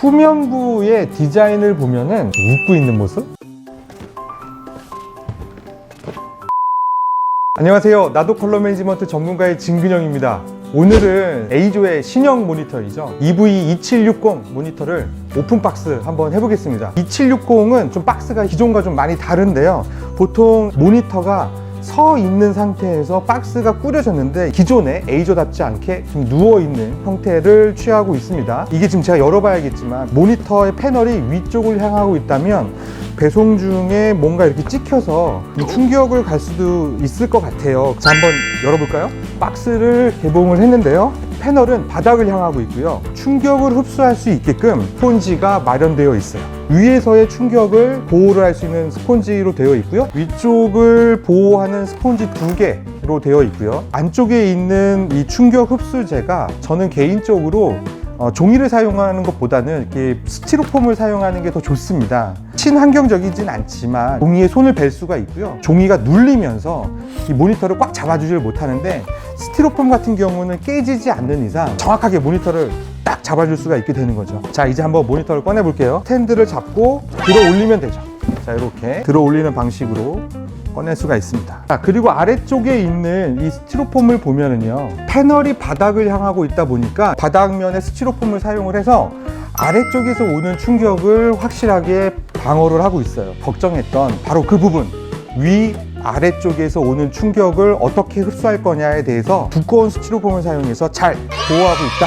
후면부의 디자인을 보면은 웃고 있는 모습? 안녕하세요. 나도 컬러 매니지먼트 전문가의 진근영입니다. 오늘은 A조의 신형 모니터이죠. E EV2760 모니터를 오픈박스 한번 해보겠습니다. 2760은 좀 박스가 기존과 좀 많이 다른데요. 보통 모니터가 서 있는 상태에서 박스가 꾸려졌는데 기존의 A조답지 않게 좀 누워있는 형태를 취하고 있습니다. 이게 지금 제가 열어봐야겠지만 모니터의 패널이 위쪽을 향하고 있다면 배송 중에 뭔가 이렇게 찍혀서 이 충격을 갈 수도 있을 것 같아요. 자, 한번 열어볼까요? 박스를 개봉을 했는데요. 패널은 바닥을 향하고 있고요. 충격을 흡수할 수 있게끔 스폰지가 마련되어 있어요. 위에서의 충격을 보호를 할 수 있는 스폰지로 되어 있고요. 위쪽을 보호하는 스폰지 두 개 로 되어 있고요. 안쪽에 있는 이 충격 흡수제가 저는 개인적으로 어, 종이를 사용하는 것보다는 이렇게 스티로폼을 사용하는 게 더 좋습니다. 친환경적이진 않지만 종이에 손을 댈 수가 있고요. 종이가 눌리면서 이 모니터를 꽉 잡아주질 못하는데 스티로폼 같은 경우는 깨지지 않는 이상 정확하게 모니터를 딱 잡아줄 수가 있게 되는 거죠. 자, 이제 한번 모니터를 꺼내 볼게요. 스탠드를 잡고 들어 올리면 되죠. 자, 이렇게 들어 올리는 방식으로 꺼낼 수가 있습니다. 자, 그리고 아래쪽에 있는 이 스티로폼을 보면은요. 패널이 바닥을 향하고 있다 보니까 바닥면에 스티로폼을 사용을 해서 아래쪽에서 오는 충격을 확실하게 방어를 하고 있어요. 걱정했던 바로 그 부분. 위 아래쪽에서 오는 충격을 어떻게 흡수할 거냐에 대해서 두꺼운 스티로폼을 사용해서 잘 보호하고 있다.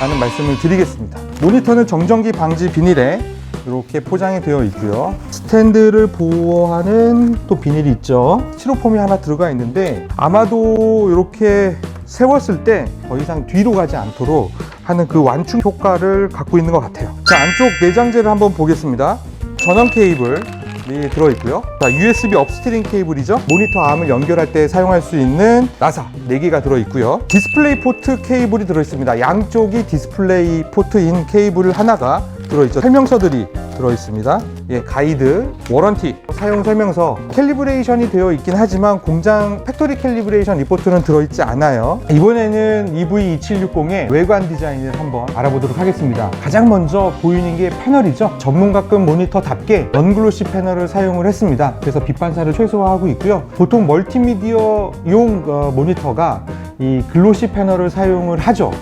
라는 말씀을 드리겠습니다. 모니터는 정전기 방지 비닐에 이렇게 포장이 되어 있고요. 스탠드를 보호하는 또 비닐이 있죠. 스티로폼이 하나 들어가 있는데 아마도 이렇게 세웠을 때 더 이상 뒤로 가지 않도록 하는 그 완충 효과를 갖고 있는 것 같아요. 자, 안쪽 내장재를 한번 보겠습니다. 전원 케이블 이 들어있고요. 자, USB 업스트링 케이블이죠. 모니터 암을 연결할 때 사용할 수 있는 나사 4개가 들어있고요. 디스플레이 포트 케이블이 들어있습니다. 양쪽이 디스플레이 포트인 케이블 하나가 들어있죠. 설명서들이 들어있습니다. 예, 가이드, 워런티, 사용 설명서, 캘리브레이션이 되어 있긴 하지만 공장 팩토리 캘리브레이션 리포트는 들어있지 않아요. 이번에는 EV2760의 외관 디자인을 한번 알아보도록 하겠습니다. 가장 먼저 보이는 게 패널이죠. 전문가급 모니터답게 넌글로시 패널을 사용을 했습니다. 그래서 빛 반사를 최소화하고 있고요. 보통 멀티미디어용 어, 모니터가 이 글로시 패널을 사용을 하죠.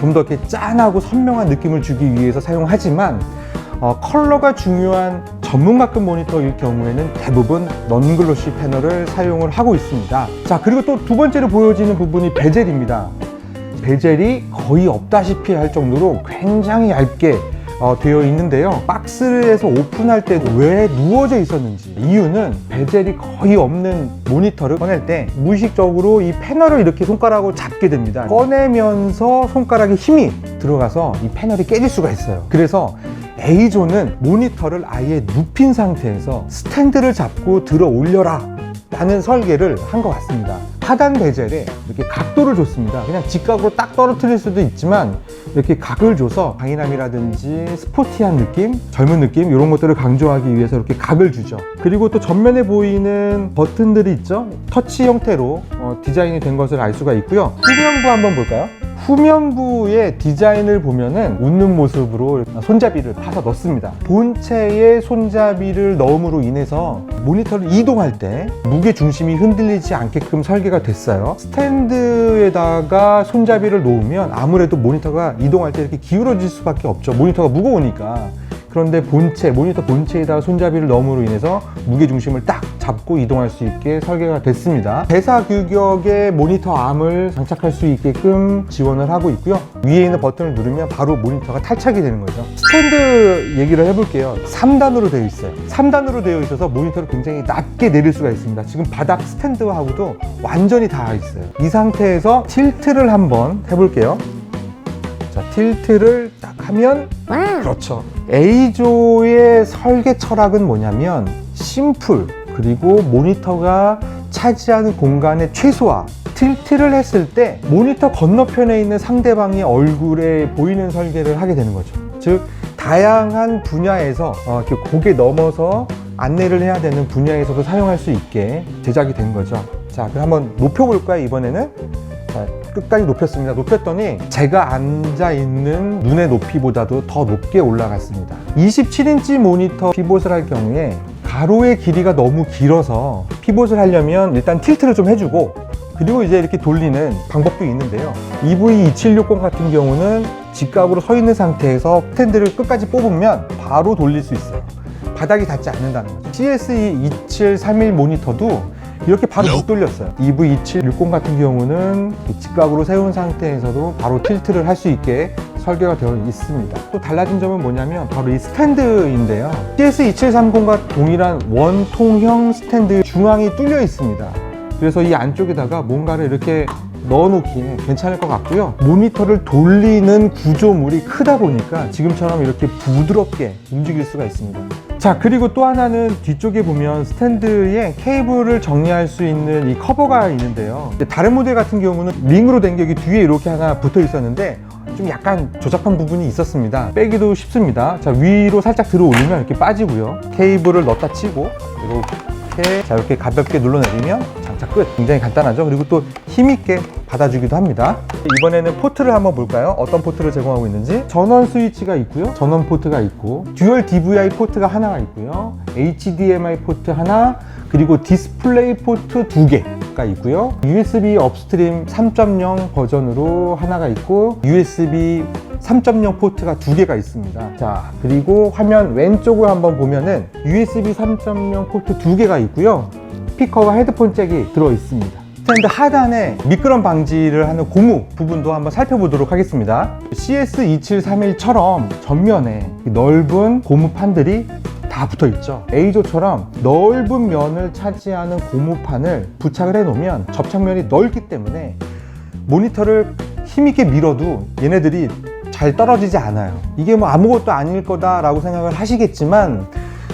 좀 더 이렇게 짠하고 선명한 느낌을 주기 위해서 사용하지만 어, 컬러가 중요한 전문가급 모니터일 경우에는 대부분 넌글로시 패널을 사용을 하고 있습니다. 자, 그리고 또 두 번째로 보여지는 부분이 베젤입니다. 베젤이 거의 없다시피 할 정도로 굉장히 얇게 어, 되어 있는데요. 박스에서 오픈할 때 왜 누워져 있었는지 이유는 베젤이 거의 없는 모니터를 꺼낼 때 무의식적으로 이 패널을 이렇게 손가락으로 잡게 됩니다. 꺼내면서 손가락에 힘이 들어가서 이 패널이 깨질 수가 있어요. 그래서 A조는 모니터를 아예 눕힌 상태에서 스탠드를 잡고 들어 올려라 라는 설계를 한 것 같습니다. 하단 베젤에 이렇게 각도를 줬습니다. 그냥 직각으로 딱 떨어뜨릴 수도 있지만 이렇게 각을 줘서 강인함이라든지 스포티한 느낌, 젊은 느낌 이런 것들을 강조하기 위해서 이렇게 각을 주죠. 그리고 또 전면에 보이는 버튼들이 있죠. 터치 형태로 어, 디자인이 된 것을 알 수가 있고요. 후면부 한번 볼까요? 후면부의 디자인을 보면은 웃는 모습으로 손잡이를 파서 넣습니다. 본체에 손잡이를 넣음으로 인해서 모니터를 이동할 때 무게 중심이 흔들리지 않게끔 설계가 됐어요. 스탠드에다가 손잡이를 놓으면 아무래도 모니터가 이동할 때 이렇게 기울어질 수밖에 없죠. 모니터가 무거우니까. 그런데 본체, 모니터 본체에다가 손잡이를 넣음으로 인해서 무게 중심을 딱 잡고 이동할 수 있게 설계가 됐습니다. 대사 규격의 모니터 암을 장착할 수 있게끔 지원을 하고 있고요. 위에 있는 버튼을 누르면 바로 모니터가 탈착이 되는 거죠. 스탠드 얘기를 해볼게요. 3단으로 되어 있어요. 3단으로 되어 있어서 모니터를 굉장히 낮게 내릴 수가 있습니다. 지금 바닥 스탠드하고도 완전히 닿아 있어요. 이 상태에서 틸트를 한번 해볼게요. 자, 틸트를 딱 하면 그렇죠. A조의 설계 철학은 뭐냐면 심플 그리고 모니터가 차지하는 공간의 최소화. 틸트를 했을 때 모니터 건너편에 있는 상대방의 얼굴에 보이는 설계를 하게 되는 거죠. 즉 다양한 분야에서 어, 고개 넘어서 안내를 해야 되는 분야에서도 사용할 수 있게 제작이 된 거죠. 자, 그럼 한번 높여볼까요? 이번에는 자, 끝까지 높였습니다. 높였더니 제가 앉아 있는 눈의 높이보다도 더 높게 올라갔습니다. 27인치 모니터 피봇을 할 경우에 가로의 길이가 너무 길어서 피봇을 하려면 일단 틸트를 좀 해주고 그리고 이제 이렇게 돌리는 방법도 있는데요. EV2760 같은 경우는 직각으로 서 있는 상태에서 스탠드를 끝까지 뽑으면 바로 돌릴 수 있어요. 바닥이 닿지 않는다는 거죠. CSE 2731 모니터도 이렇게 바로 못 돌렸어요. EV2760 같은 경우는 이 직각으로 세운 상태에서도 바로 틸트를 할 수 있게 설계가 되어 있습니다. 또 달라진 점은 뭐냐면 바로 이 스탠드인데요. CS2730과 동일한 원통형 스탠드 중앙이 뚫려 있습니다. 그래서 이 안쪽에다가 뭔가를 이렇게 넣어놓기에 괜찮을 것 같고요. 모니터를 돌리는 구조물이 크다 보니까 지금처럼 이렇게 부드럽게 움직일 수가 있습니다. 자, 그리고 또 하나는 뒤쪽에 보면 스탠드에 케이블을 정리할 수 있는 이 커버가 있는데요. 다른 모델 같은 경우는 링으로 된게 여기 뒤에 이렇게 하나 붙어 있었는데 좀 약간 조잡한 부분이 있었습니다. 빼기도 쉽습니다. 자, 위로 살짝 들어 올리면 이렇게 빠지고요. 케이블을 넣다 치고 이렇게 자, 이렇게 가볍게 눌러내리면 장착 끝. 굉장히 간단하죠. 그리고 또 힘있게 받아주기도 합니다. 이번에는 포트를 한번 볼까요? 어떤 포트를 제공하고 있는지. 전원 스위치가 있고요. 전원 포트가 있고, 듀얼 DVI 포트가 하나가 있고요. HDMI 포트 하나, 그리고 디스플레이 포트 두개 가 있고요. USB 업스트림 3.0 버전으로 하나가 있고, USB 3.0 포트가 두 개가 있습니다. 자, 그리고 화면 왼쪽을 한번 보면은 USB 3.0 포트 두 개가 있고요. 스피커와 헤드폰 잭이 들어 있습니다. 스탠드 하단에 미끄럼 방지를 하는 고무 부분도 한번 살펴보도록 하겠습니다. CS2731처럼 전면에 넓은 고무 판들이 다 붙어 있죠. A조처럼 넓은 면을 차지하는 고무판을 부착을 해 놓으면 접착면이 넓기 때문에 모니터를 힘있게 밀어도 얘네들이 잘 떨어지지 않아요. 이게 뭐 아무것도 아닐 거다 라고 생각을 하시겠지만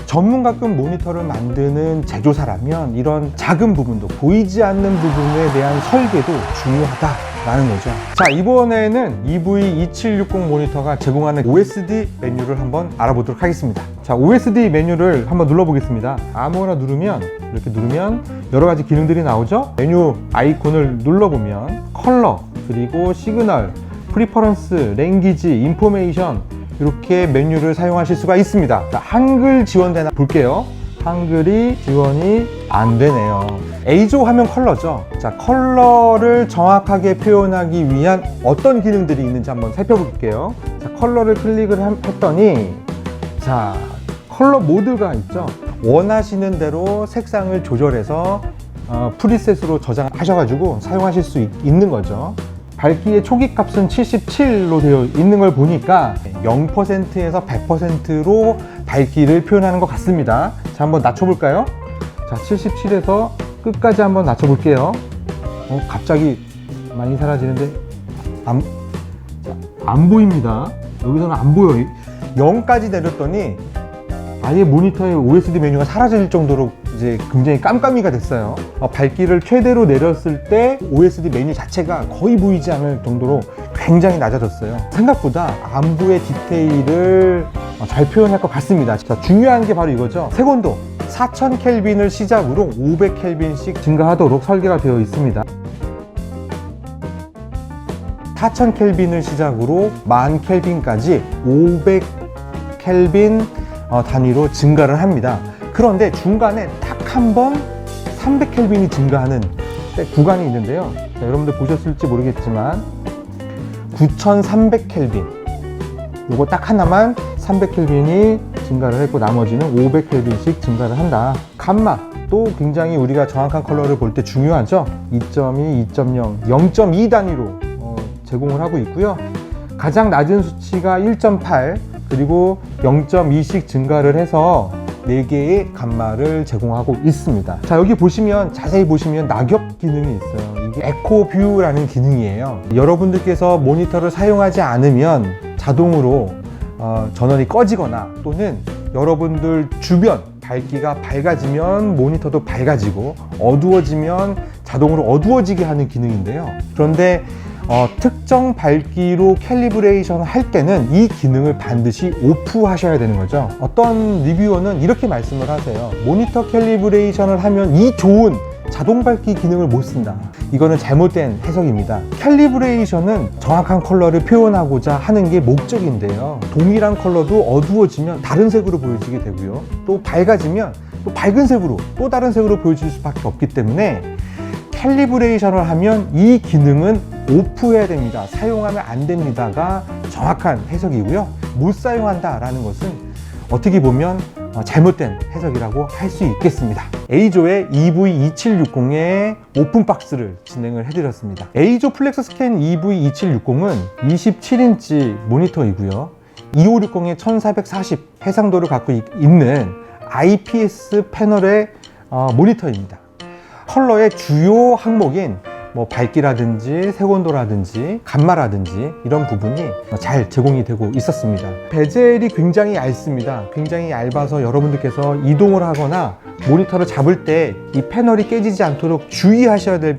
전문가급 모니터를 만드는 제조사라면 이런 작은 부분도 보이지 않는 부분에 대한 설계도 중요하다 라는 거죠. 자, 이번에는 EV2760 모니터가 제공하는 OSD 메뉴를 한번 알아보도록 하겠습니다. 자, OSD 메뉴를 한번 눌러보겠습니다. 아무거나 누르면 이렇게 누르면 여러 가지 기능들이 나오죠. 메뉴 아이콘을 눌러보면 컬러 그리고 시그널 프리퍼런스, 랭귀지, 인포메이션 이렇게 메뉴를 사용하실 수가 있습니다. 자, 한글 지원되나 볼게요. 한글이 지원이 안 되네요. A조 화면 컬러죠. 자, 컬러를 정확하게 표현하기 위한 어떤 기능들이 있는지 한번 살펴볼게요. 자, 컬러를 클릭을 함- 했더니 자, 컬러 모드가 있죠. 원하시는 대로 색상을 조절해서 어, 프리셋으로 저장하셔가지고 사용하실 수 있, 있는 거죠. 밝기의 초기 값은 77로 되어 있는 걸 보니까 0%에서 100%로 밝기를 표현하는 것 같습니다. 자, 한번 낮춰볼까요? 자, 77에서 끝까지 한번 낮춰볼게요. 어, 갑자기 많이 사라지는데 안, 자, 안 보입니다. 여기서는 안 보여. 0까지 내렸더니 아예 모니터의 OSD 메뉴가 사라질 정도로 이제 굉장히 깜깜이가 됐어요. 어, 밝기를 최대로 내렸을 때 OSD 메뉴 자체가 거의 보이지 않을 정도로 굉장히 낮아졌어요. 생각보다 안부의 디테일을 어, 잘 표현할 것 같습니다. 자, 중요한 게 바로 이거죠. 색온도 4000 켈빈을 시작으로 500 켈빈씩 증가하도록 설계가 되어 있습니다. 4000 켈빈을 시작으로 10,000 켈빈까지 500 켈빈 어, 단위로 증가를 합니다. 그런데 중간에 딱 한 번 300 켈빈이 증가하는 때 구간이 있는데요. 자, 여러분들 보셨을지 모르겠지만 9300 켈빈 요거 딱 하나만 300 켈빈이 증가를 했고 나머지는 500 켈빈씩 증가를 한다. 감마 또 굉장히 우리가 정확한 컬러를 볼 때 중요하죠. 2.2, 2.0, 0.2 단위로 어, 제공을 하고 있고요. 가장 낮은 수치가 1.8 그리고 0.2씩 증가를 해서 4개의 감마를 제공하고 있습니다. 자, 여기 보시면 자세히 보시면 낙엽 기능이 있어요. 이게 에코 뷰라는 기능이에요. 여러분들께서 모니터를 사용하지 않으면 자동으로 어, 전원이 꺼지거나 또는 여러분들 주변 밝기가 밝아지면 모니터도 밝아지고 어두워지면 자동으로 어두워지게 하는 기능인데요. 그런데 어, 특정 밝기로 캘리브레이션 할 때는 이 기능을 반드시 오프 하셔야 되는 거죠. 어떤 리뷰어는 이렇게 말씀을 하세요. 모니터 캘리브레이션을 하면 이 좋은 자동 밝기 기능을 못 쓴다. 이거는 잘못된 해석입니다. 캘리브레이션은 정확한 컬러를 표현하고자 하는 게 목적인데요. 동일한 컬러도 어두워지면 다른 색으로 보여지게 되고요. 또 밝아지면 또 밝은 색으로 또 다른 색으로 보여질 수밖에 없기 때문에 캘리브레이션을 하면 이 기능은 오프해야 됩니다. 사용하면 안 됩니다가 정확한 해석이고요. 못 사용한다라는 것은 어떻게 보면 어, 잘못된 해석이라고 할 수 있겠습니다. A조의 EV2760의 오픈박스를 진행을 해드렸습니다. A조 플렉스 스캔 EV2760은 27인치 모니터이고요. 2560의 1440 해상도를 갖고 있- 있는 IPS 패널의 어, 모니터입니다. 컬러의 주요 항목인 뭐 밝기라든지 색온도라든지 감마라든지 이런 부분이 잘 제공이 되고 있었습니다. 베젤이 굉장히 얇습니다. 굉장히 얇아서 여러분들께서 이동을 하거나 모니터를 잡을 때 이 패널이 깨지지 않도록 주의하셔야 될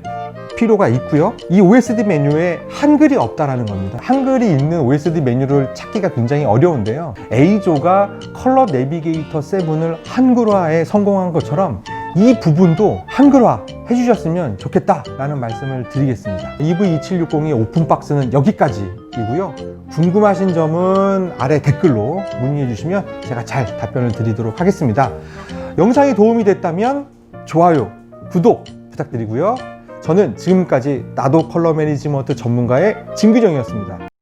필요가 있고요. 이 OSD 메뉴에 한글이 없다라는 겁니다. 한글이 있는 OSD 메뉴를 찾기가 굉장히 어려운데요. A조가 컬러 내비게이터 7을 한글화에 성공한 것처럼 이 부분도 한글화 해주셨으면 좋겠다라는 말씀을 드리겠습니다. EV2760의 오픈박스는 여기까지이고요. 궁금하신 점은 아래 댓글로 문의해 주시면 제가 잘 답변을 드리도록 하겠습니다. 영상이 도움이 됐다면 좋아요, 구독 부탁드리고요. 저는 지금까지 나도 컬러 매니지먼트 전문가의 진규정이었습니다.